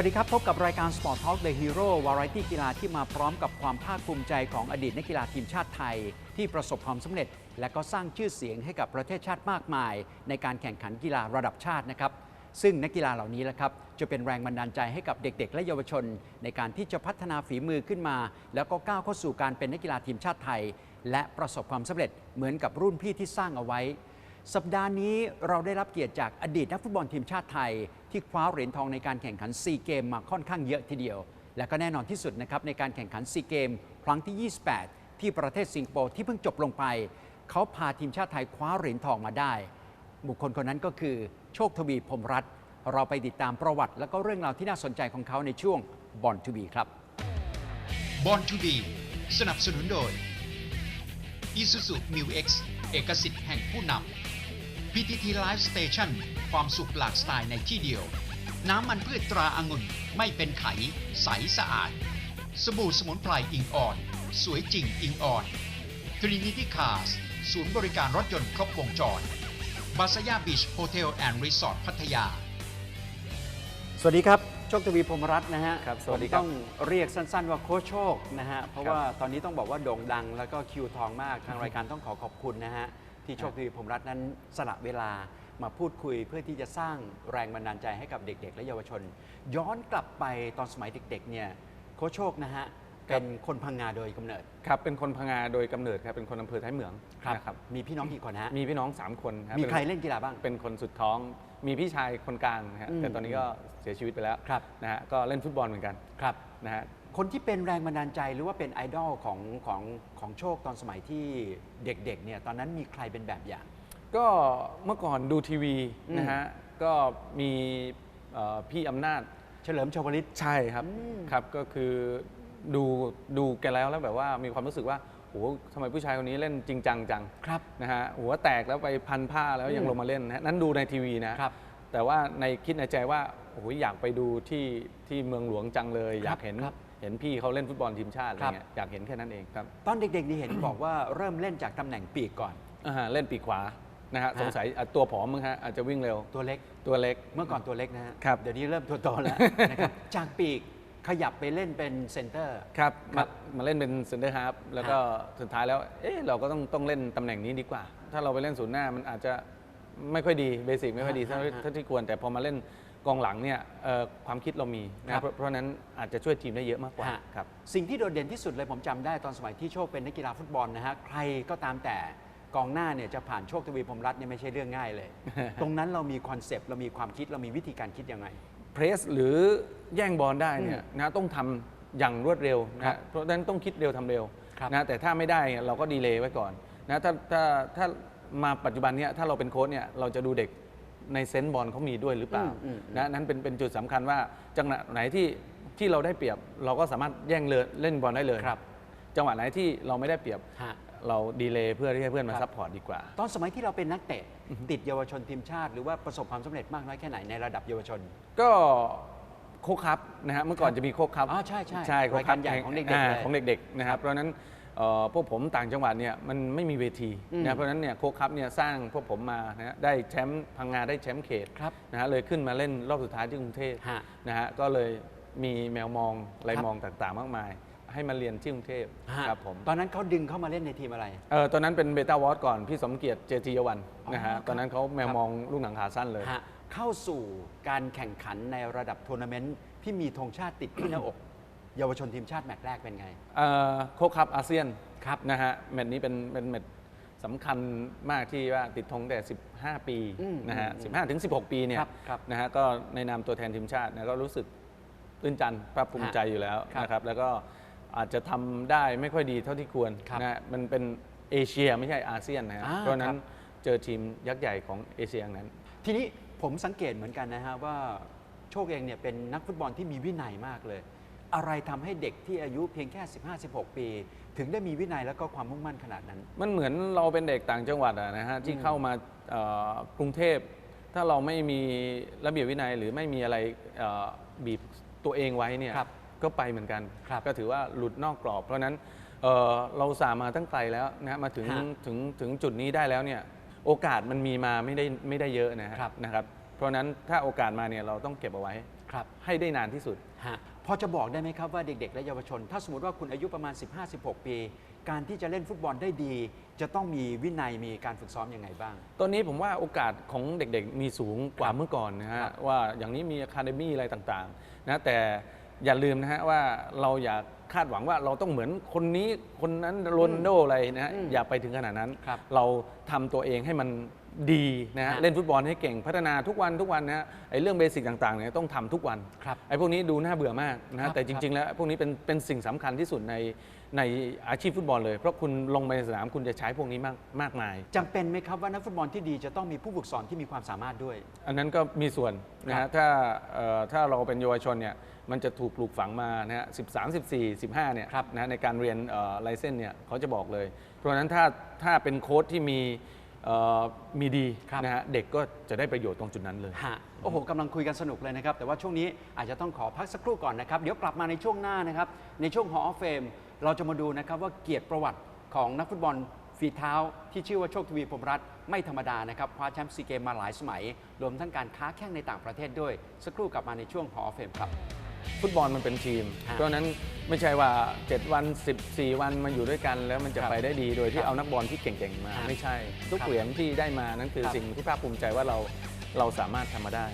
วัสดีครับ พบกับรายการ Sport Talk The Hero วาไรตี้กีฬาที่มาพร้อมกับความภาคภูมิใจของอดีตนักกีฬาทีมชาติไทย ที่ประสบความสำเร็จ และก็สร้างชื่อเสียงให้กับประเทศชาติมากมาย ในการแข่งขันกีฬาระดับชาตินะครับ ซึ่งนักกีฬาเหล่านี้แหละครับจะเป็นแรงบันดาลใจให้กับเด็ก ๆ และเยาวชน ในการที่จะพัฒนาฝีมือขึ้นมา แล้วก็ก้าวเข้าสู่การเป็นนักกีฬาทีมชาติไทย และประสบความสำเร็จเหมือนกับรุ่นพี่ที่สร้างเอาไว้ สัปดาห์นี้เราได้รับเกียรติจากอดีตนักฟุตบอลทีมชาติไทย ที่คว้าเหรียญทองในการแข่งขันซีเกมมาค่อนข้างเยอะทีเดียว และก็แน่นอนที่สุดนะครับในการแข่งขันซีเกม ครั้งที่ 28 ที่ประเทศสิงคโปร์ที่เพิ่งจบลงไป เขาพาทีมชาติไทยคว้าเหรียญทองมาได้ บุคคลคนนั้นก็คือโชคทวีพรมรัตน์เราไปติดตามประวัติ และก็เรื่องราวที่น่าสนใจของเขาในช่วงบอลทูบีครับบอลทูบีสนับสนุนโดย Isuzu Mu X เอกสิทธิ์แห่งผู้นำ PTT Live Station ความสุขหลากสไตล์ในที่เดียว น้ำมันพืชตราอางุ่นไม่เป็นไข ใสสะอาด สบู่สมุนไพรอิงอ่อน สวยจริงอิงอ่อน Trinity Cars ศูนย์บริการรถยนต์ครบวงจรบาสยาบีชโฮเทลแอนด์รีสอร์ทพัทยา สวัสดีครับ โชคทวีพรหมรัตน์นะฮะครับสวัสดีครับผมต้องเรียกสั้นๆว่าโค้ชโชคนะฮะ เพราะครับว่าตอนนี้ต้องบอกว่าโด่งดังแล้วก็คิวทองมาก ทางรายการต้องขอขอบคุณนะฮะ ที่โชคทวีพรหมรัตน์นั้นสละเวลามาพูดคุยเพื่อที่จะสร้างแรงบันดาลใจให้กับเด็ก ๆ และเยาวชน ย้อนกลับไปตอนสมัยเด็กๆเนี่ยโค้ชโชคนะฮะเป็นคนพังงาโดยกำเนิดครับเป็นคนพังงาโดยกำเนิดครับเป็นคนอำเภอท้ายเหมืองนะครับมีพี่น้องกี่คนฮะมีพี่น้อง 3 คนบมีใครป็นเล่นกีฬาบ้างเป็นคนสุดท้อง มีพี่ชายคนกลางนะฮะอืมแต่ตอนนี้ก็เสียชีวิตไปแล้วครับนะฮะก็เล่นฟุตบอลเหมือนกันครับนะฮะคนที่เป็นแรงบันดาลใจหรือว่าเป็นไอดอลของของ ของโชคตอนสมัยที่เด็กๆเนี่ยตอนนั้นมีใครเป็นแบบอย่าง ก็เมื่อก่อนดูทีวีอืมนะฮะ ก็มีเอ่อพี่อำนาจเฉลิมชวลิต ใช่ครับอืม ครับก็คือดูดูแกแล้วแล้วแบบว่ามีความรู้สึกว่าโอ้โหทำไมผู้ชายคนนี้เล่นจริงจังจัง ครับ นะฮะหัวแตกแล้วไปพันผ้าแล้วยังอืมลงมาเล่นนะฮะนั้นดูในทีวีนะครับแต่ว่าในคิดในใจว่าโอ้โหอยากไปดูที่ที่เมืองหลวงจังเลย อยากเห็นครับ เห็นพี่เขาเล่นฟุตบอลทีมชาติอะไรครับเงี้ยอยากเห็นแค่นั้นเองครับตอนเด็กๆนี่เห็นบอกว่าเริ่มเล่นจากตำแหน่งปีกก่อนอ่าฮะเล่นปีกขวานะฮะฮะสงสัยอะตัวผอมมึงฮะอาจจะวิ่งเร็วตัวเล็กตัวเล็ก เมื่อก่อนตัวเล็กนะฮะครับ เดี๋ยวนี้เริ่มตัวโตแล้วนะครับจากปีกขยับไปเล่นเป็นเซนเตอร์ ครับครัมาบมาเล่นเป็นเซนเตอร์ฮาร์ฟแล้วก็สุดท้ายแล้ว เอ๊ะเราก็ต้องต้องเล่นตำแหน่งนี้ดีกว่า ถ้าเราไปเล่นศูนย์หน้ามันอาจจะไม่ค่อยดีเบสิกไม่ค่อยดีเท่าฮะฮะเท่าที่ควร แต่พอมาเล่น กองหลังเนี่ยเอ่อความคิดเรามีครันะบเพราะเพราะฉะนั้นอาจจะช่วยทีมได้เยอะมากกว่าฮะครับสิ่งที่โดดเด่นที่สุดเลยผมจำได้ตอนสมัยที่โชคเป็นนักกีฬาฟุตบอลนะฮะใครก็ตามแต่กองหน้าเนี่ยจะผ่านโชคทวีพรหมรัตน์เนี่ยไม่ใช่เรื่องง่ายเลย ตรงนั้นเรามีคอนเซปต์เรามีความคิดเรามีวิธีการคิดยังไงเพรสหรือแย่งบอลได้เนี่ยนะต้องทำอย่างรวดเร็วครันะบเพราะฉะนั้นต้องคิดเร็วทำเร็วครับนะแต่ถ้าไม่ได้เนี่ยเราก็ดีเลย์ไว้ก่อนนะถ้าถ้าถ้ามาปัจจุบันเนี่ยถ้าเราเป็นโค้ชเนี่ยเราจะดูเด็ก ในเซนส์บอลเขามีด้วยหรือเปล่าอืมอืมนะนั้นเป็นเป็นจุดสำคัญว่าจังหวะไหนที่ที่เราได้เปรียบเราก็สามารถแย่งเลยเล่นบอลได้เลยครับจังหวะไหนที่เราไม่ได้เปรียบฮะเราดีเลย์เพื่อที่ให้เพื่อนมาครับซัพพอร์ตดีกว่า ตอนสมัยที่เราเป็นนักเตะติดเยาวชนทีมชาติ หรือว่าประสบความสำเร็จมากน้อยแค่ไหนในระดับเยาวชน ก็โคกครับนะฮะเมื่อก่อนจะมีโคกครับอ๋อใช่ใช่ใช่โครายการใหญ่ของเด็กๆาเลยของเด็กๆนะครับเพราะฉะนั้นเอ่อ พวกผมต่างจังหวัดเนี่ยมันไม่มีเวทีอืมนะเพราะฉะนั้นเนี่ยโคกครับเนี่ยสร้างพวกผมมานะฮะได้แชมป์พังงาได้แชมป์เขตครับนะฮะเลยขึ้นมาเล่นรอบสุดท้ายที่กรุงเทพฮะนะฮะก็เลยมีแมวมองอะไรครับมองต่างๆ มากมาย ให้มาเรียนที่กรุงเทพฮะครับผมตอนนั้นเขาดึงเข้ามาเล่นในทีมอะไรเออตอนนั้นเป็นเบต้าวอตก่อนพี่สมเกียรติเจติยวันนะอ๋อครัฮะบตอนนั้นเขาแมวมองลูกหนังขาสั้นเลยฮะเข้าสู่การแข่งขันในระดับทัวร์นาเมนต์ที่มีธงชาติติดที่หน้าอก เยาวชนทีมชาติแมตช์แรกเป็นไง เอ่อโคกครับอาเซียนครับนะฮะแมตช์นี้เป็นเป็นแมตช์สำคัญมากที่ว่าติดธงแต่ 15 ปีอืมนะฮะอืม15 ถึง 16 ปีเนี่ยครับครับนะฮะก็ในนามตัวแทนทีมชาตินะก็รู้สึกตื้นตันภาคภูมิใจอยู่แล้วครับนะครับ แล้วก็อาจจะทำได้ไม่ค่อยดีเท่าที่ควรครับนะฮะมันเป็นเอเชียไม่ใช่อาเซียนนะฮะอ่าเพราะฉะนั้ครันบเจอทีมยักษ์ใหญ่ของเอเชียอย่างนั้น ทีนี้ผมสังเกตเหมือนกันนะฮะว่าโชคเองเนี่ยเป็นนักฟุตบอลที่มีวินัยมากเลย อะไรทำให้เด็กที่อายุเพียงแค่ 15-16 ปี ถึงได้มีวินัยแล้วก็ความมุ่งมั่นขนาดนั้น มันเหมือนเราเป็นเด็กต่างจังหวัดอะนะฮะที่อืมเข้ามาเอ่อกรุงเทพ ถ้าเราไม่มีระเบียบวินัยหรือไม่มีอะไรเอ่อบีบตัวเองไว้เนี่ยครับก็ไปเหมือนกัน ครับก็ถือว่าหลุดนอกกรอบ เพราะฉะนั้นเอ่อเราสามารถตั้งไกลแล้วนะฮะมาถึงฮะถึงถึงจุดนี้ได้แล้วเนี่ยโอกาสมันมีมาไม่ได้ไม่ได้เยอะนะฮะครับ นะครับ เพราะฉะนั้นถ้าโอกาสมาเนี่ยเราต้องเก็บเอาไว้ ครับให้ได้นานที่สุด ฮะ พอจะบอกได้ไหมครับว่าเด็ก ๆ และเยาวชน ถ้าสมมติว่าคุณอายุประมาณ 15-16 ปี การที่จะเล่นฟุตบอลได้ดี จะต้องมีวินัยมีการฝึกซ้อมยังไงบ้าง ตอนนี้ผมว่าโอกาสของเด็กๆ มีสูงกว่าเมื่อก่อนนะครัฮะบว่าอย่างนี้มีอะคาเดมี่อะไรต่างๆนะแต่อย่าลืมนะฮะว่าเราอย่าคาดหวังว่าเราต้องเหมือนคนนี้คนนั้นโรนลโดอะไรนะฮะอืมอย่าไปถึงขนาดนั้น ครับ เราทำตัวเองให้มัน ดีนะฮะฮะเล่นฟุตบอลให้เก่งพัฒนาทุกวันทุกวันนะฮะไอ้เรื่องเบสิกต่างๆเนี่ยต้องทำทุกวันครับไอ้พวกนี้ดูน่าเบื่อมากนะครัฮะบแต่จริง ๆ แล้วพวกนี้เป็นเป็นสิ่งสำคัญที่สุดในในอาชีพฟุตบอลเลย เพราะคุณลงไปในสนามคุณจะใช้พวกนี้มากมากมายจำเป็นไหมครับว่านักฟุตบอลที่ดีจะต้องมีผู้ฝึกสอนที่มีความสามารถด้วย อันนั้นก็มีส่วนนะครัฮะบถ้าเอ่อถ้าเราเป็นเยาวชนเนี่ยมันจะถูกปลูกฝังมานะฮะ13 14 15เนี่ยนะฮะในการเรียนไลเซนเนี่ยเขาจะบอกเลย เพราะฉะนั้นถ้าถ้าเป็นโค้ชที่มีเอ่อ มีดีครับนะฮะเด็กก็จะได้ประโยชน์ตรงจุดนั้นเลย ฮะโอ้โหกำลังคุยกันสนุกเลยนะครับ แต่ว่าช่วงนี้อาจจะต้องขอพักสักครู่ก่อนนะครับ เดี๋ยวกลับมาในช่วงหน้านะครับ ในช่วง Hall of Fame เราจะมาดูนะครับว่าเกียรติประวัติของนักฟุตบอลฝีเท้า ที่ชื่อว่าโชคทวีพรหมรัตน์ไม่ธรรมดานะครับคว้าแชมป์ซีเกมมาหลายสมัย รวมทั้งการค้าแข่งในต่างประเทศด้วย สักครู่กลับมาในช่วง Hall of Fame ครับ ฟุตบอลมันเป็นทีมฮะเพราะฉะนั้นไม่ใช่ว่า 7 วัน 14 วันมาอยู่ด้วยกัน แล้วมันจะครับไปได้ดีโดยคที่รับเอานักบอลที่เก่งๆมาฮะไม่ใช่ ทุกครับเหรียญที่ได้มานั้นคือครับ สิ่งที่ภาคภูมิใจว่าเราเราสามารถทำมาได้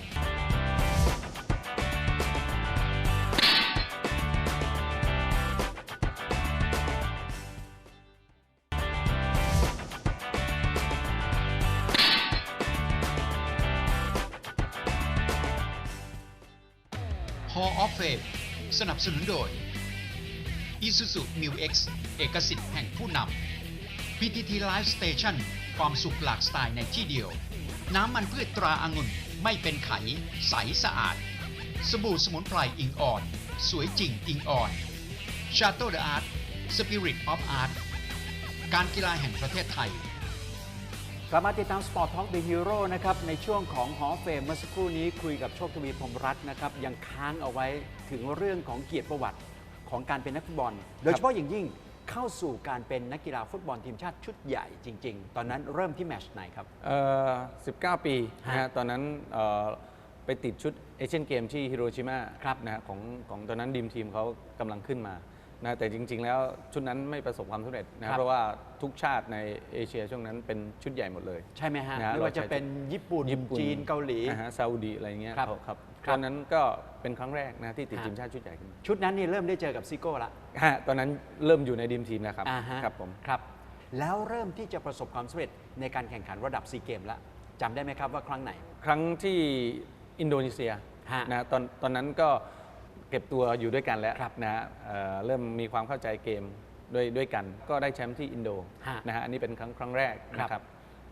สนับสนุนโดย Isuzu Mu X เอกสิทธิ์แห่งผู้นำ PTT Live Station ความสุขหลากสไตล์ในที่เดียว น้ำมันพืชตราอางุ่นไม่เป็นไข ใสสะอาด สบู่สมุนไพรอิงอ่อน สวยจริงอิงอ่อน Chateau de Art Spirit of Art การกีฬาแห่งประเทศไทย กลับมาติดตาม Sport Talk The Hero นะครับในช่วงของหอเฟมเมื่อสักครู่นี้คุยกับโชคทวีพรหมรัตน์นะครับยังค้างเอาไว้ถึงเรื่องของเกียรติประวัติของการเป็นนักฟุตบอล โดยเฉพาะอย่างยิ่งเข้าสู่การเป็นนักกีฬาฟุตบอลทีมชาติชุดใหญ่จริง ๆ ตอนนั้นเริ่มที่แมตช์ไหนครับ เอ่อ19 ปีนะฮะฮะตอนนั้นเอ่อไปติดชุดเอเชียนเกมที่ฮิโรชิมาครับ นะฮะของของตอนนั้นดีมทีมเขากำลังขึ้นมา นะแต่จริง ๆ แล้วชุดนั้นไม่ประสบความสำเร็จนะครับ เพราะว่าทุกชาติในเอเชียช่วงนั้นเป็นชุดใหญ่หมดเลย ใช่ไหมฮะนะฮะไม่ว่าจะเป็นญี่ปุ่นญี่ปุ่น จีนเกาหลีนะฮะซาอุดีอะไรเงี้ยครับเขาครับครับ ตอนนั้นก็เป็นครั้งแรกนะที่ติดฮะทีมชาติชุดใหญ่ขึ้นมาชุดนั้นนี่เริ่มได้เจอกับซิโก้ละฮะตอนนั้นเริ่มอยู่ในดีมทีมแล้วครับอ่าฮะครับผม ครับ แล้วเริ่มที่จะประสบความสำเร็จในการแข่งขันระดับซีเกมแล้วจำได้ไหมครับว่าครั้งไหน ครั้งที่อินโดนีเซียฮะนะตอนตอนนั้นก็เก็บตัวอยู่ด้วยกันแล้วครับนะฮะเอ่อเริ่มมีความเข้าใจเกมด้วยด้วยกัน ก็ได้แชมป์ที่อินโดฮะนะฮะอันนี้เป็นครั้งครั้งแรกครับนะครับ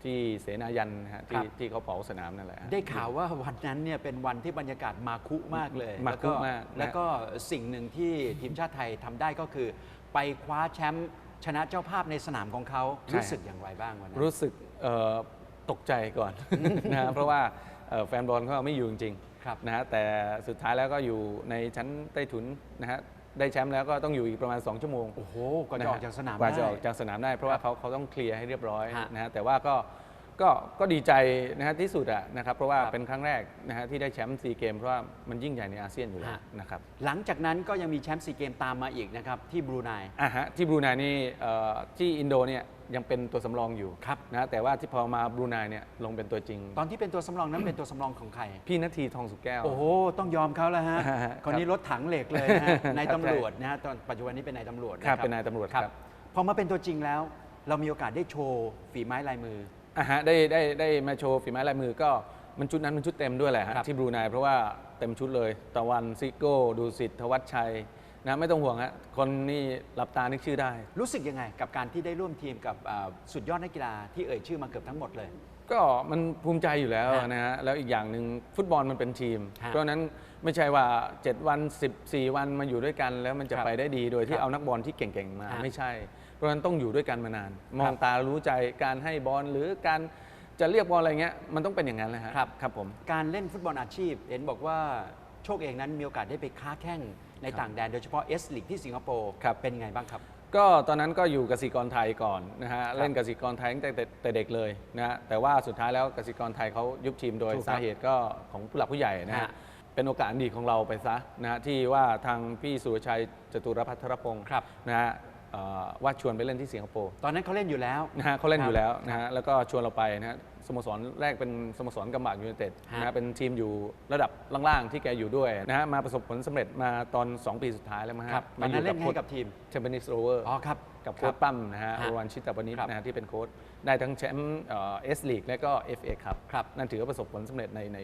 ที่เสนายันนะฮะครัที่บที่เขาเผาสนามนั่นแหละฮะได้ข่าวว่าวันนั้นเนี่ยเป็นวันที่บรรยากาศมาคุมากเลยมาคุแล้วมากนะแล้วก็สิ่งหนึ่งที่ทีมชาติไทยทำได้ก็คือ ไปคว้าแชมป์ชนะเจ้าภาพในสนามของเขารู้สึกอย่างไรบ้างวันนั้นรู้สึกเอ่อตกใจก่อนนะฮะเพราะว่าเอ่อแฟนบอลเขาไม่อยู่จริง ครับๆนะฮะแต่สุดท้ายแล้วก็อยู่ในชั้นใต้ถุนนะฮะได้แชมป์แล้วก็ต้องอยู่อีกประมาณ 2 ชั่วโมงโอ้โหกว่าจะออกจากสนามกว่าจะได้ออกจากสนามได้ เพราะว่าเขาเขาต้องเคลียร์ให้เรียบร้อยฮะ นะฮะแต่ว่าก็ ก็ก็ดีใจนะฮะที่สุดอะนะครับเพราะว่าครับ เป็นครั้งแรกนะฮะที่ได้แชมป์ซีเกมเพราะว่ามันยิ่งใหญ่ในอาเซียนอยู่แล้วฮะนะครับหลังจากนั้นก็ยังมีแชมป์ซีเกมตามมาอีกนะครับที่บรูไน อะฮะที่บรูไนนี่เอ่อที่อินโดเนี่ยยังเป็นตัวสำรองอยู่ครับ นะฮะแต่ว่าที่พอมาบรูไนเนี่ยลงเป็นตัวจริง ตอนที่เป็นตัวสำรองนั้นเป็นตัวสำรองของใคร พี่นาทีทองสุกแก้ว โอ้โห ต้องยอมเขาแล้วฮะฮะคนนี้รถถังเหล็กเลยนะฮะนายครับตำรวจนะฮะตอนปัจจุบันนี้เป็นนายตำรวจครับะเป็นนายตำรวจครับ พอมาเป็นตัวจริงแล้ว เรามีโอกาสได้โชว์ฝีไม้ลายมือ อะฮะได้ได้ได้มาโชว์ฝีไม้ลายมือก็มันชุดนั้นมันชุดเต็มด้วยแหละฮะครับที่บรูไนเพราะว่าเต็มชุดเลยตะวันซิโก้ดูสิทธวัชชัยนะไม่ต้องห่วงฮะคนนี่หลับตานึกชื่อได้ รู้สึกยังไงกับการที่ได้ร่วมทีมกับอ่าสุดยอดนักกีฬาที่เอ่ยชื่อมาเกือบทั้งหมดเลย ก็มันภูมิใจอยู่แล้วฮะนะฮะแล้วอีกอย่างหนึ่งฟุตบอลมันเป็นทีม ฮะเพราะฉะนั้นไม่ใช่ว่า 7 วัน 14 วันมาอยู่ด้วยกัน แล้วมันจะครับไปได้ดีโดยคที่รับเอานักบอลที่เก่งๆมาฮะ ไม่ใช่เพ ราะฉะนั้นต้องอยู่ด้วยกันมานาน มองครับตารู้ใจการให้บอลหรือการจะเรียกบอลอะไรเงี้ยมันต้องเป็นอย่างนั้นแหละฮะครับครับผมการเล่นฟุตบอลอาชีพ เห็นบอกว่าโชคเองนั้นมีโอกาสได้ไปค้าแข่งในครับต่างแดนโดยเฉพาะเอสลีกที่สิงคโปร์ครับเป็นไงบ้างครับ ก็ตอนนั้นก็อยู่กสิกรไทยก่อนนะฮะเล่นกสิกรไทยตั้งแต่แต่เด็กเลยนะฮะแต่ว่าสุดท้ายแล้วกสิกรไทยเขายุบทีมโดยถูกครับสาเหตุก็ของผู้หลักผู้ใหญ่นะฮะฮะเป็นโอกาสอันดีของเราไปซะนะฮะที่ว่าทางพี่สุรชัยจตุรพัทรพงศ์ครับนะฮะเอ่อ ว่าชวนไปเล่นที่สิงคโปร์ตอนนั้นเขาเล่นอยู่แล้วนะฮะเขาเล่นครับอยู่แล้วนะฮะแล้วก็ชวนเราไปนะฮะสโมสรแรกเป็นสโมสรกำบากยูไนเต็ดฮะนะฮะเป็นทีมอยู่ระดับล่างๆที่แกอยู่ด้วยนะฮะมาประสบผลสำเร็จมาตอน 2 ปีสุดท้ายแล้วมั้งฮะครับตอมานอนั้ยู่นเล่นให้กับทีมเชมเปอร์นิสโรเวอร์อ๋อครับกับคโค้รัชปั้มนะฮะฮะอรวันชิตตปนิชครับนะฮะที่เป็นโค้ชได้ทั้งแชมป์เอสลีกและก็ FA ครับครับนั่นถือว่าประสบผลสำเร็จในใน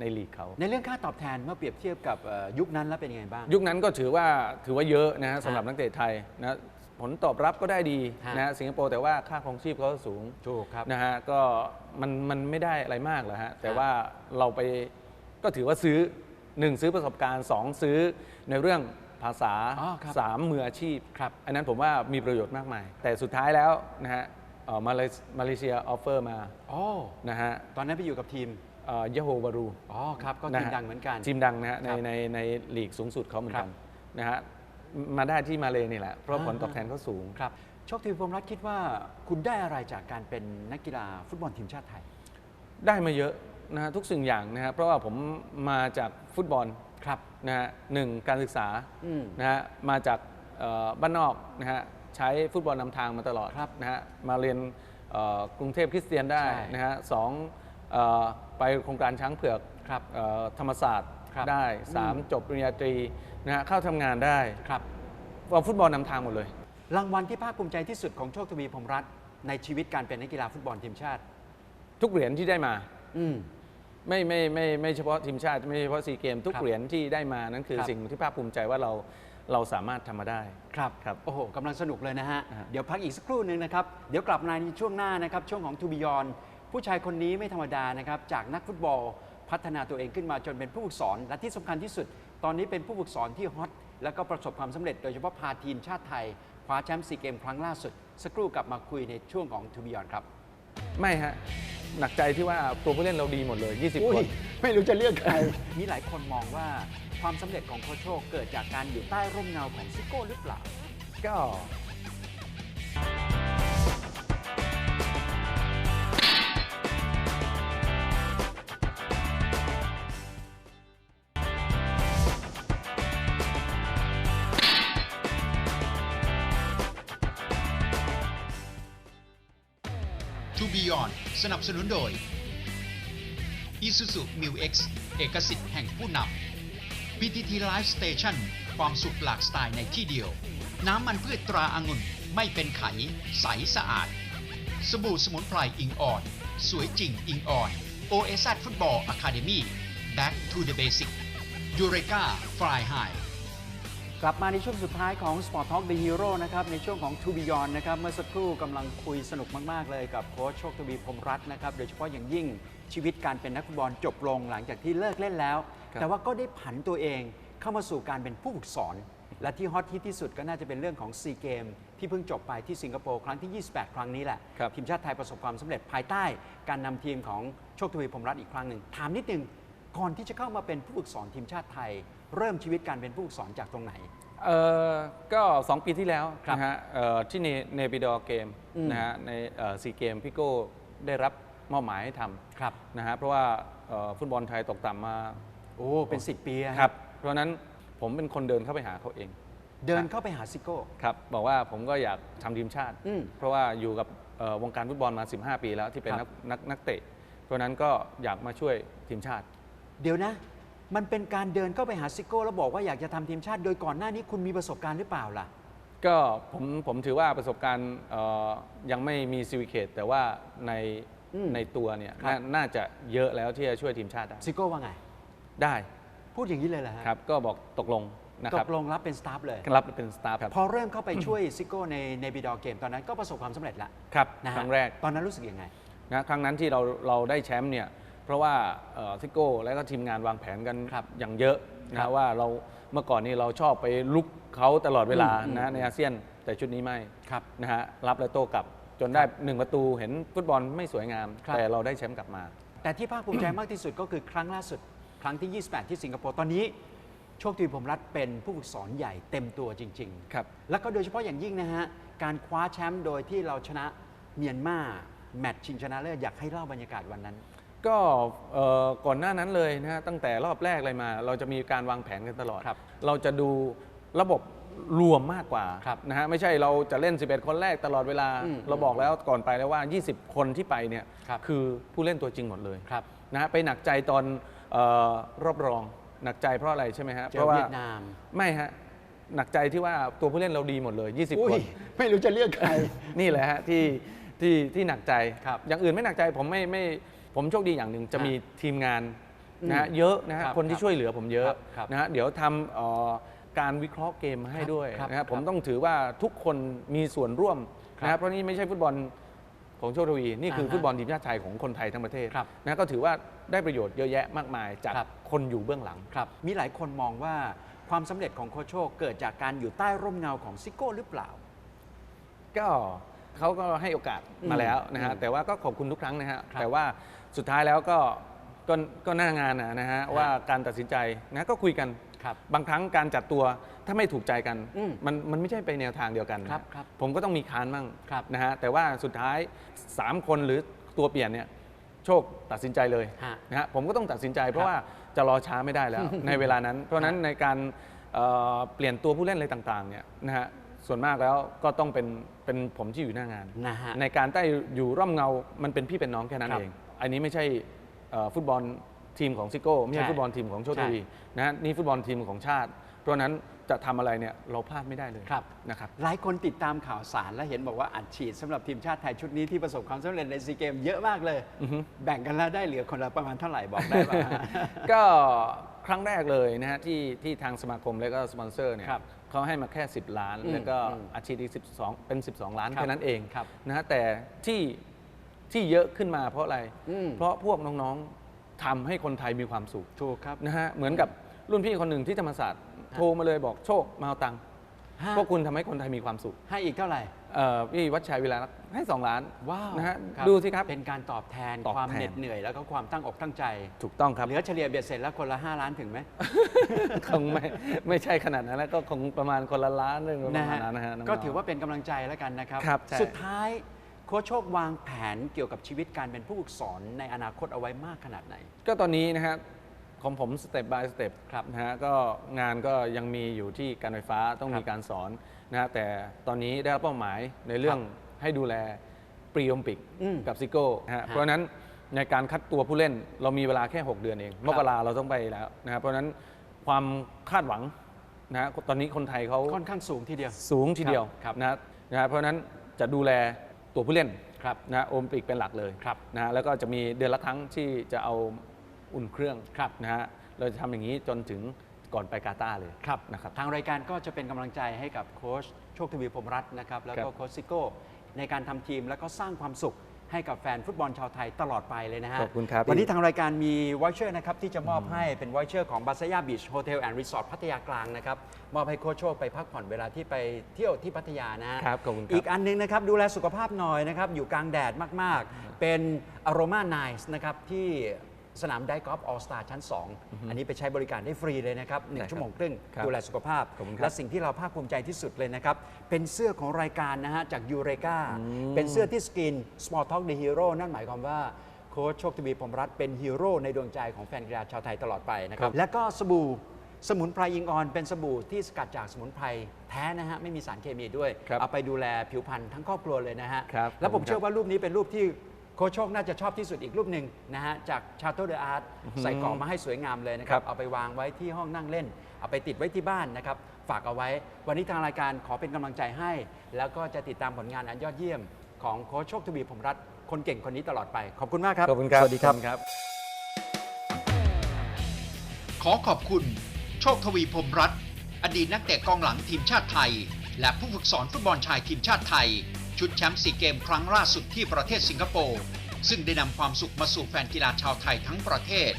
ในลีกเขาในเรื่องค่าตอบแทนเมื่อเปรียบเทียบกับเอ่อยุคนั้นแล้วเป็นยังไงบ้าง ยุคนั้นก็ถือว่าถือว่าเยอะนะฮะสำหรับนักเตะไทยนะ ผลตอบรับก็ได้ดีฮะนะฮะสิงคโปร์แต่ว่าค่าครองชีพเขาสูงถูกครับ นะฮะก็มันมันไม่ได้อะไรมากหรอกฮะแต่ฮะว่าเราไปก็ถือว่าซื้อหนึ่งซื้อประสบการณ์สองซื้อในเรื่องภาษาอ๋อครับสามมืออาชีพ ครับ อันนั้นผมว่ามีประโยชน์มากมาย แต่สุดท้ายแล้วนะฮะเอ่อมาเลมาเลเซียออฟเฟอร์มาอ๋อนะฮะตอนนั้นไปอยู่กับทีมยะโฮบารู อ๋อครับก็นะทีมฮะดังเหมือนกัน ทีมดังนะฮะในครับในในลีกสูงสุดเขาเหมือนครักับนนะฮะ มาได้ที่มาเลนี่แหละ เพราะอ่าผลตอบแทนเขาสูง ครับโชคทวีพรหมรัตน์คิดว่าคุณได้อะไรจากการเป็นนักกีฬาฟุตบอลทีมชาติไทย ได้มาเยอะนะฮะทุกสิ่งอย่างนะฮะเพราะว่าผมมาจากฟุตบอลครับนะฮะหนึ่งการศึกษาอืมนะฮะมาจากเอ่อบ้านนอกนะฮะใช้ฟุตบอลนำทางมาตลอดครับนะฮะมาเรียนเอ่อกรุงเทพคริสเตียนได้ใช่นะฮะสองเอ่อไปโครงการช้างเผือกครับ เอ่อธรรมศาสตร์ ครับได้สามอืมจบปริญญาตรีนะฮะเข้าทำงานได้ครับว่าฟุตบอลนำทางหมดเลย รางวัลที่ภาคภูมิใจที่สุดของโชคทวีพรหมรัตน์ในชีวิตการเป็นนักกีฬาฟุตบอลทีมชาติ ทุกเหรียญที่ได้มา อืม ไม่ไม่ไม่ไม่เฉพาะทีมชาติไม่เฉพาะซีเกม ทุกครับเหรียญที่ได้มานั้นคือครับ สิ่งที่ภาคภูมิใจว่าเราเราสามารถทำมาได้ ครับครับโอ้โหกำลังสนุกเลยนะฮะ อ่าฮะ เดี๋ยวพักอีกสักครู่หนึ่งนะครับ เดี๋ยวกลับมาในช่วงหน้านะครับ ช่วงของทูบิยอนผู้ชายคนนี้ไม่ธรรมดานะครับ จากนักฟุตบอล พัฒนาตัวเองขึ้นมาจนเป็นผู้ฝึกสอน และที่สำคัญที่สุด ตอนนี้เป็นผู้ฝึกสอนที่ฮอตแล้วก็ประสบความสำเร็จโดยเฉพาะพาทีมชาติไทยคว้าแชมป์ซีเกมครั้งล่าสุด สักครู่กลับมาคุยในช่วงของทูบิยอนครับ ไม่ฮะหนักใจที่ว่าตัวผู้เล่นเราดีหมดเลย 20 คน ไม่รู้จะเลือกใคร มีหลายคนมองว่าความสำเร็จของโคชโชคเกิดจากการอยู่ใต้ร่มเงาของซิโก้หรือเปล่า ก็ บสนุนโดย Isuzu Mu X เอกสิทธิ์แห่งผู้นำ PTT Live Station ความสุขหลากสไตล์ในที่เดียว น้ำมันพืชตราอางุ่นไม่เป็นไข ใสสะอาด สบู่สมุนไพรอิงออน สวยจริงอิงออน OS Football Academy Back to the Basic Eureka Fly High กลับมาในช่วงสุดท้ายของ Sport Talk The Hero นะครับในช่วงของ To Beyond นะครับเมื่อสักครู่กำลังคุยสนุกมาก ๆ เลยกับโค้ชโชคทวีพรหมรัตน์นะครับโดยเฉพาะอย่างยิ่งชีวิตการเป็นนักฟุตบอลจบลงหลังจากที่เลิกเล่นแล้วครับแต่ว่าก็ได้ผันตัวเองเข้ามาสู่การเป็นผู้ฝึกสอน และที่ฮอตฮิตที่สุดก็น่าจะเป็นเรื่องของซีเกมที่เพิ่งจบไปที่สิงคโปร์ครั้งที่ 28 ครั้งนี้แหละครับทีมชาติไทยประสบความสำเร็จภายใต้ การนำทีมของโชคทวีพรหมรัตน์อีกครั้งหนึ่งถามนิดนึงก่อนที่จะเข้ามาเป็นผู้ฝึกสอนทีมชาติไทย เริ่มชีวิตการเป็นผู้ฝึกสอนจากตรงไหน เออก็ 2 ปีที่แล้วครับนะฮะเอ่อที่เนเนปิดอเกมอืม นะฮะในซีเกมพี่โก้ได้รับมอบหมายให้ทครับำนะฮะเพราะว่าเอ่อฟุตบอลไทยตกต่ำมาโอ้ เป็น 10 ปีอะครับเพราะฉะนั้นผมเป็นคนเดินเข้าไปหาเขาเอง เดินเข้าไปหาซิโก้ ครับบอกว่าผมก็อยากทำทีมชาติ อืมเพราะว่าอยู่กับเอ่อวงการฟุตบอลมา 15 ปีแล้วที่เป็นครันับ กนักนักเตะ เพราะฉะนั้นก็อยากมาช่วยทีมชาติ เดี๋ยวนะ มันเป็นการเดินเข้าไปหาซิโก้แล้วบอกว่าอยากจะทำทีมชาติ โดยก่อนหน้านี้คุณมีประสบการณ์หรือเปล่าล่ะ ก็ผมผมถือว่าประสบการณ์เอ่อยังไม่มีซีวิเคตแต่ว่าในอืมในตัวเนี่ยครับ นาน่าจะเยอะแล้วที่จะช่วยทีมชาติได้ซิโก้ว่าไง ได้พูดอย่างนี้เลยเหรอฮะครับก็บอกตกลงนะตครับกลงรับเป็นสตาฟเลย รับเป็นสตาฟครับพอเริ่มเข้าไปช่วยซิโก้ในในบีดอเกมตอนนั้นก็ประสบความสำเร็จแล้วครับนะฮะครั้งแรกตอนนั้นรู้สึกยังไง นะครั้งนั้นที่เราเราได้แชมป์เนี่ยเพ ราะว่าเอ่อซิโก้และก็ทีมงานวางแผนกันครับอย่างเยอะครันะบว่าเราเมื่อก่อนนี้เราชอบไปลุกเขาตลอดเวลาอืมนะอืมในอาเซียนแต่ชุดนี้ไม่ครับนะฮะรับและโต้กลับจนได้ครับหนึ่งประตูเห็นฟุตบอลไม่สวยงามครับแต่เราได้แชมป์กลับมา แต่ที่ภาคภูมิใจมากที่สุดก็คือครั้งล่าสุด ครั้งที่ 28 ที่สิงคโปร์ตอนนี้ โชคดีผมรัฐเป็นผู้ฝึกสอนใหญ่เต็มตัวจริงๆครับแล้วก็โดยเฉพาะอย่างยิ่งนะฮะการคว้าแชมป์โดยที่เราชนะเมียนมาแมตช์ชิงชนะเลิศอยากให้เล่าบรรยากาศวันนั้น ก็เอ่อก่อนหน้านั้นเลยนะฮะตั้งแต่รอบแรกเลยมา เราจะมีการวางแผนกันตลอดครับเราจะดูระบบรวมมากกว่าครับนะฮะไม่ใช่เราจะเล่น 11 คนแรกตลอดเวลาอืมเราบอกแล้วก่อนไปแล้วว่า 20 คนที่ไปเนี่ยครับอผู้เล่นตัวจริงหมดเลยครับนะฮะไปหนักใจตอนเอ่อรอบรองหนักใจเพราะอะไรใช่ไหมฮะเจเพอราะว่าเวียดนามไม่ฮะหนักใจที่ว่าตัวผู้เล่นเราดีหมดเลย 20อุ้คยนไม่รู้จะเรียกใครนี่แหละฮะที่ที่ที่หนักใจครับอย่างอื่นไม่หนักใจผมไม่ไม่ ผมโชคดีอย่างหนึ่งจะฮะมีทีมงานนะฮะอืมเยอะนะฮะครับคนที่ช่วยเหลือผมเยอะครับครับนะฮะเดี๋ยวทำเอ่อการวิเคราะห์เกมมาให้ด้วยครับนะครัฮะบผมต้องถือว่าทุกคนมีส่วนร่วมครับนะฮะเพราะนี่ไม่ใช่ฟุตบอลของโชคทวีนี่คืออ่าฮะฟุตบอลทีมชาติไทยของคนไทยทั้งประเทศครับนะก็ถือว่าได้ประโยชน์เยอะแยะมากมายจากครับ คนอยู่เบื้องหลัง ครับมีหลายคนมองว่าความสำเร็จของโคชโชคเกิดจากการอยู่ใต้ร่มเงาของซิโก้หรือเปล่า ก็เขาก็ให้โอกาสมาแล้วนะฮะอืมแต่ว่าก็ขอบคุณทุกครั้งนะฮะครับแต่ว่า สุดท้ายแล้วก็ก็ก็หน้างานนะนะฮะว่าการตัดสินใจนะก็คุยกันครับบางครั้งการจัดตัวถ้าไม่ถูกใจกันอืมมันมันไม่ใช่ไปแนวทางเดียวกันนะครับครับผมก็ต้องมีค้านมั่งครับนะฮะแต่ว่าสุดท้าย 3 คนหรือตัวเปลี่ยนเนี่ยโชคตัดสินใจเลยฮะนะฮะผมก็ต้องตัดสินใจเพราะครับว่าจะรอช้าไม่ได้แล้ว ในเวลานั้น เพราะฉะนั้นในการเอ่อเปลี่ยนตัวผู้เล่นอะไรต่างๆเนี่ยนะฮะส่วนมากแล้วก็ต้องเป็นเป็นผมที่อยู่หน้างาน นะฮะ ในการใต้อยู่ร่มเงา มันเป็นพี่เป็นน้องแค่นั้นครับ เอง อันนี้ไม่ใช่เอ่อฟุตบอลทีมของซิโก้ไม่ใช่ใช่ฟุตบอลทีมของโชคใช่ทวีนะฮะนี่ฟุตบอลทีมของชาติ เพราะฉะนั้นจะทำอะไรเนี่ยเราพลาดไม่ได้เลยครับนะครับหลายคนติดตามข่าวสารและเห็นบอกว่าอัดฉีดสำหรับทีมชาติไทยชุดนี้ที่ประสบความสำเร็จในซีเกมเยอะมากเลยอือฮึแบ่งกันแล้วได้เหลือคนละประมาณเท่าไหร่บอกได้ป่ะก็ครั้งแรกเลยนะฮะที่ที่ทางสมาคมและก็สปอนเซอร์เนี่ยครับเขาให้มาแค่ 10 ล้านอืมแล้วก็อืมอาชีพอีก12 เป็น 12 ล้านครับแค่นั้นเองครับนะฮะแต่ที่ ที่เยอะขึ้นมาเพราะอะไร อืม เพราะพวกน้องๆทำให้คนไทยมีความสุขถูกครับ นะฮะเหมือนกับรุ่นพี่คนหนึ่งที่ธรรมศาสตร์โทรมาเลยบอกโชคมาเอาตังค์ฮะ พวกคุณทำให้คนไทยมีความสุขให้อีกเท่าไหร่ เอ่อพี่วัชชัยเวลาให้ 2 ล้านว้าวนะฮะครับดูสิครับ เป็นการตอบแทนตอบความแทน เหน็ดเหนื่อย แล้วก็ความตั้งอกตั้งใจ ถูกต้องครับ เหลือเฉลี่ยเบียดเสร็จแล้วคนละ 5 ล้านถึงไหม คงไม่ไม่ใช่ขนาดนั้นแล้วก็คงประมาณคนละล้านเรื่องประนะมาณฮะนั้นนะฮะน้งๆ ก็ถือว่าเป็นกำลังใจแล้วกันนะครับ ครับใช่ สุดท้าย โค้ชโชควางแผนเกี่ยวกับชีวิตการเป็นผู้ฝึกสอนในอนาคตเอาไว้มากขนาดไหน ก็ตอนนี้นะฮะของผมสเต็ป by สเต็ปครับนะฮะก็งานก็ยังมีอยู่ที่การไฟฟ้าต้องครับมีการสอนนะฮะแต่ตอนนี้ได้รับเป้าหมายในเรื่องให้ดูแลปรีโอมปิกอืมกับซิโก้นะฮะฮะเพราะฉะนั้นในการคัดตัวผู้เล่นเรามีเวลาแค่ 6 เดือนเอง มกราเราต้องไปแล้วนะฮะเพราะฉะนั้นความคาดหวังนะฮะตอนนี้คนไทยเขาค่อนข้างสูงทีเดียว สูงทีเดียวครับนะฮะนะฮะเพราะฉะนั้นจะดูแล ตัวผู้เล่นครับนะฮะโอลิมปิกเป็นหลักเลยครับนะฮะแล้วก็จะมีเดือนละครั้งที่จะเอาอุ่นเครื่องครับนะฮะเราจะทำอย่างนี้จนถึงก่อนไปกาตาร์เลยครับนะครับทางรายการก็จะเป็นกำลังใจให้กับโค้ชโชคทวีพรหมรัตน์นะครับแล้วก็ครับโค้ชซิโก้ในการทำทีมแล้วก็สร้างความสุข ให้กับแฟนฟุตบอลชาวไทยตลอดไปเลยนะฮะขอบคุณครับวันนี้ทางรายการมีวอยเชอร์นะครับที่จะมอบให้เป็นวอยเชอร์ของบาซายาบีชโฮเทลแอนด์รีสอร์ทพัทยากลางนะครับมอบให้โค้ชโชคไปพักผ่อนเวลาที่ไปเที่ยวที่พัทยานะฮะครับขอบคุณครับอีกอันหนึงนะครับดูแลสุขภาพหน่อยนะครับอยู่กลางแดดมากๆ เป็น Aroma Nice นะครับที่ สนามไดกอล์ฟออสตาชั้น 2 อันนี้ไปใช้บริการได้ฟรีเลยนะครับหนึ่งได้ครับชั่วโมงครึ่งครับดูแลสุขภาพ ขอบคุณครับและสิ่งที่เราภาคภูมิใจที่สุดเลยนะครับ เป็นเสื้อของรายการนะฮะจากยูเรกาเป็นเสื้อที่สกิน Small Talk the Hero นั่นหมายความว่าโค้ชโชคทวีพรหมรัตน์เป็นฮีโร่ในดวงใจของแฟนกีฬาชาวไทยตลอดไปนะครับและก็สบู่สมุนไพรยิงออนเป็นสบู่ที่สกัดจากสมุนไพรแท้นะฮะไม่มีสารเคมีด้วย ครับเอาไปดูแลผิวพรรณทั้งครอบครัวเลยนะฮะครับแล้วผมขอบคุณครับเชื่อว่ารูปนี้เป็นรูปที่โค้ชโชคน่าจะชอบที่สุดอีกรูปหนึ่งนะฮะจากชาโตเดออาร์ตใส่กล่องมาให้สวยงามเลยนะคครัรับบเอาไปวางไว้ที่ห้องนั่งเล่น เอาไปติดไว้ที่บ้านนะครับ ฝากเอาไว้ วันนี้ทางรายการขอเป็นกำลังใจให้ แล้วก็จะติดตามผลงานอันยอดเยี่ยม ของโค้ชโชคทวีผมรัตน์คนเก่งคนนี้ตลอดไป ขอบคุณมากครับ ขอบคุณครับ สวัสดีครับขอณครับ ขอขอบคุณ โชคทวีพรหมรัตน์อดีตนักเตะกองหลังทีมชาติไทย และผู้ฝึกสอนฟุตบอลชายทีมชาติไทย ชุดแชมป์ซีเกมครั้งล่าสุดที่ประเทศสิงคโปร์ ซึ่งได้นำความสุขมาสู่แฟนกีฬาชาวไทยทั้งประเทศ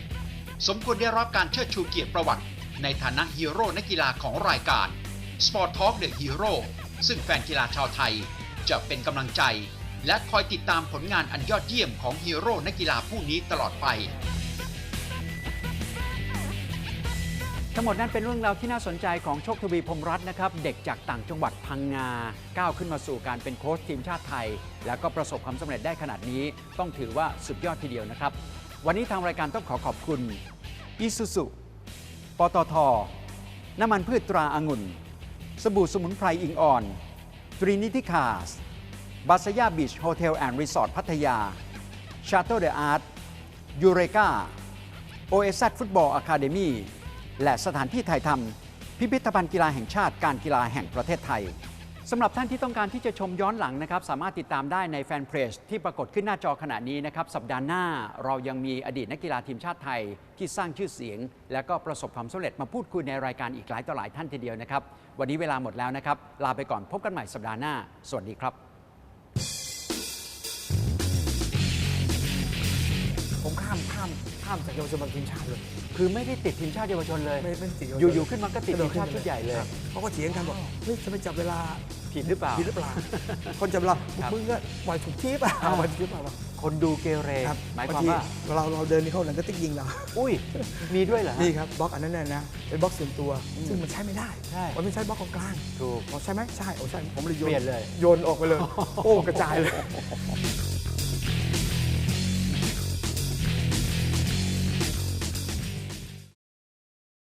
สมควรได้รับการเชิดชูเกียรติประวัติ ในฐานะฮีโร่นักกีฬาของรายการ Sport Talk The Hero ซึ่งแฟนกีฬาชาวไทย จะเป็นกำลังใจ และคอยติดตามผลงานอันยอดเยี่ยมของฮีโร่นักกีฬาผู้นี้ตลอดไป ทั้งหมดนั้นเป็นเรื่องราวที่น่าสนใจของโชคทวีพรมรัตน์นะครับ เด็กจากต่างจังหวัดพังงา ก้าวขึ้นมาสู่การเป็นโค้ชทีมชาติไทย แล้วก็ประสบความสำเร็จได้ขนาดนี้ ต้องถือว่าสุดยอดทีเดียวนะครับ วันนี้ทางรายการต้องขอขอบคุณอิสุสุปตท น้ำมันพืชตราอางุ่น สบู่สมุนไพรอิงอ่อน ตรีนิติคาสบาสยาบีชโฮเทลแอนด์รีสอร์ทพัทยาชาโตเดอะอาร์ตยูเรกาโอเอซฟุตบอลอะคาเดมี และสถานที่ถ่ายทำพิพิธภัณฑ์กีฬาแห่งชาติการกีฬาแห่งประเทศไทยสำหรับท่านที่ต้องการที่จะชมย้อนหลังนะครับ สามารถติดตามได้ในแฟนเพจที่ปรากฏขึ้นหน้าจอขณะนี้นะครับ สัปดาห์หน้าเรายังมีอดีตนักกีฬาทีมชาติไทยที่สร้างชื่อเสียง และก็ประสบความสำเร็จมาพูดคุยในรายการอีกหลายต่อหลายท่านทีเดียวนะครับ วันนี้เวลาหมดแล้วนะครับ ลาไปก่อนพบกันใหม่สัปดาห์หน้า สวัสดีครับ ข้ามข้ามจากเยาวชนมาทีมชาติเลย คือไม่ได้ติดทีมชาติเยาวชนเลย ไม่ไม่ติดเวชนอยู่ๆขึ้นมาก็ติดทีมชาติชุดใหญ่เลย ครับเขาก็เถียงกันบอกเฮ้ยจะไปจับเวลาผิดหรือเปล่า ผิดหรือเปล่า คนจับเวลาครับมึงก็ปล่อยถูกที่เปล่าอ่า ปล่อยถูกที่เปล่าวะคนดูเกเร ครับหมายคบวามงทีว่าเราเราเดินเข้าหลังก็ติ๊กยิงเรา อุ้ย มีด้วยเหรอฮะ นี่ครับบล็อกอันนั้นน่ะนะเป็นบล็อกส่วนตัว ซึ่งมันใช้ไม่ได้ใช่ มันไม่ใช่บล็อกของกลางถูกบอกใช่ไหมใช่โอ้ใช่ผมเลยโยนเปลี่ยนเลย โยนออกไปเลย โอ้กระจายเลย